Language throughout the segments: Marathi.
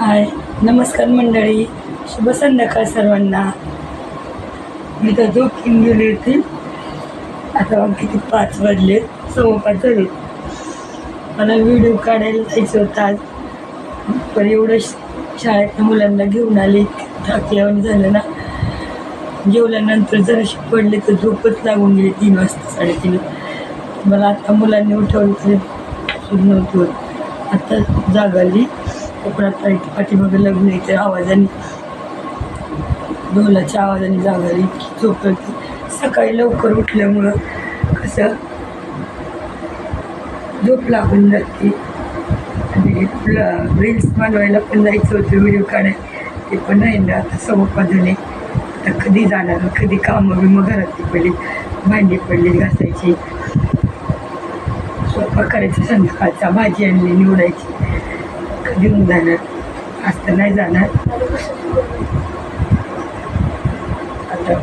हाय नमस्कार मंडळी. शुभ संध्याकाळ सर्वांना. मी तर झोपून गेली होती. आता किती पाच वाजले. सव्वा पाच झाले. मला व्हिडिओ काढायला जायचं होतं आज. पण एवढं श- शाळेतल्या मुलांना घेऊन आले. थाकल्यावर झालं ना. जेवल्यानंतर जराशी पडले तर झोपच लागून गेली. तीन वाजता साडेतीन. मला आता मुलांनी उठवलं तरी सुरू होत. आता जागाली कोकणात पाठीमागे लग्न येते आवाजाने ढोलाच्या आवाजाने जागाली इतकी झोप येते. सकाळी लवकर उठल्यामुळं कसं झोप लागून जाते. आणि रील्स बनवायला पण जायचं होतं व्हिडिओ काढायला. ते पण नाही ना आता सव्वा झाले आता कधी जाणार कधी कामं बिमं घरातली पडली भांडी पडली घासायची. स्वयंपाक करायची संध्याकाळचा भाजी आणली निवडायची. घेऊन जाणार. आज तर नाही जाणार. आता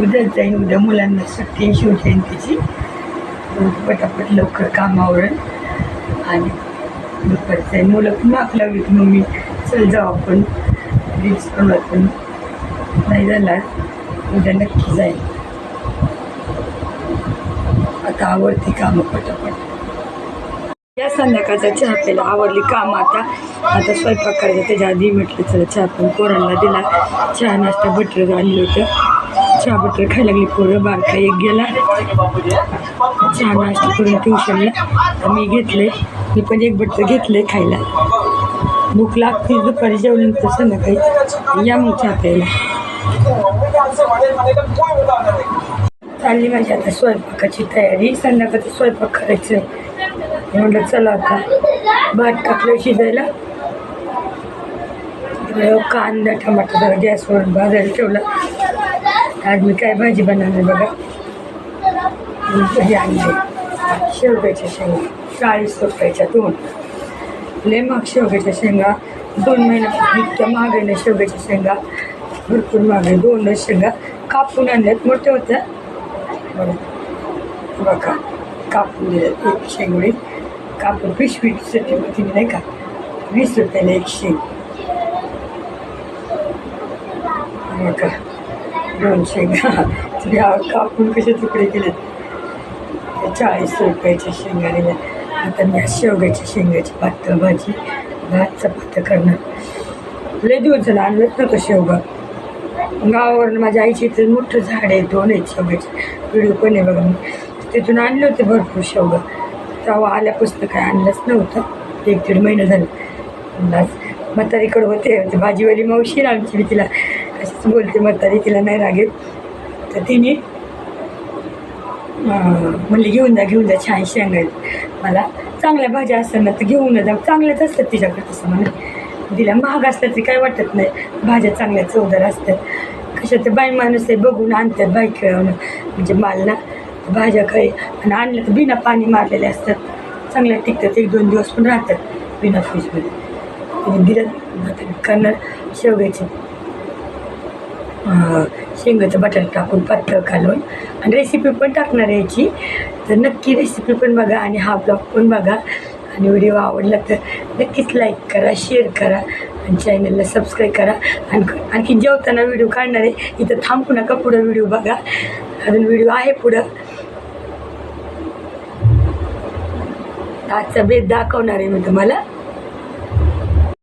उद्याच जाईन उद्या मुलांना सुट्टी शिवजयंतीची. पटापट लवकर कामावर आणि दुपारचं आहे. मुलं पण माग लावली मम्मी. चल जाऊ आपण. रील्स पण पण नाही झाला उद्या नक्की जाईल. आता आवडते कामं पटापट. या संध्याकाळचा चहा प्यायला आवडली काम आता आता स्वयंपाक करायचा त्याच्या आधी म्हटलं चला चहा पण पोरांना दिला. चहा नाश्ता बटर आणलं होतं. चहा बटर खायला लागली. पोरं बारका एक गेला. चहा नाश्ता करून ट्युशनला. मी घेतले मी पण एक बटर घेतले खायला. भूक लागते दुपारी जेवल्यानंतर संध्याकाळी या मग चहा प्यायला. चालली माझी आता स्वयंपाकाची तयारी. संध्याकाळचा स्वयंपाक करायचं आहे म्हणलं चला आता भात टाकलं शिजायला. हो कांदा टमाटर जरा गॅसवर भाजायला ठेवला. आज मी काय भाजी बनवली बघा. मी भाजी आणली शेवग्याच्या शेंगा चाळीस रुपयाच्या दोन. लय मग शेवग्याच्या शेंगा. दोन महिन्यापासून इतक्या महाग आहे शेवग्याच्या शेंगा. भरपूर महाग आहे. दोनच शेंगा कापून आणल्यात. मोठ्या होत्या. बघा. बघा. कापून दिल्यात. एक शेंगडी कापून पिशवीसाठी होती नाही का? वीस रुपयाला एक शेंग का दोन शेंगा त्या कापून कसे तुकडे केले? चाळीस रुपयाच्या शेंगा दिल्या आता मी शेवग्याच्या शेंगाची पातळ भाजी भात चपात्या करणार. लय दिवस झाला आणलंच नव्हतं शेवगा. गावावरून माझ्या आईची इथे मोठं झाड आहे दोन आहेत शेवग्याचे. व्हिडिओ पण आहे बघा. मी तिथून आणले होते भरपूर शेवगा. तेव्हा आल्यापासून काय आणलंच नव्हतं. एक दीड महिना झालं. म्हणलं आज होते. म्हणजे भाजीवाली मावशी आमची मी तिला अशीच बोलते म्हातारी तिला नाही लागेल तर तिने अं, म्हणली घेऊन जा घेऊन जा छान शेंगा मला चांगल्या भाज्या असतात ना तर घेऊन जा. चांगल्याच असतात तिच्याकडे. तसं म्हणे. तिला महाग असतात तरी काय वाटत नाही. भाज्या चांगल्या चवदार असतात. कशा ते बाई माणूस आहे बघून आणतात बाई खेळवणं. म्हणजे माल ना भाज्या काही आणि आणलं तर बिना पाणी मारलेले असतात. चांगल्या टिकतात एक दोन दिवस पण राहतात बिना फ्रीजमध्ये. दिलं करणार शेवग्याचे शेंगाचं बटाटा टाकून पातळ घालून आणि रेसिपी पण टाकणार याची. तर नक्की रेसिपी पण बघा आणि हा ब्लॉग पण बघा. आणि व्हिडिओ आवडला तर नक्कीच लाईक करा शेअर करा आणि चॅनलला सबस्क्राईब करा. आणि आणखी जेवताना व्हिडिओ काढणार आहे. इथं थांबू नका पुढं व्हिडिओ बघा. अजून व्हिडिओ आहे पुढं. आजचा बेत दाखवणार आहे मी तुम्हाला.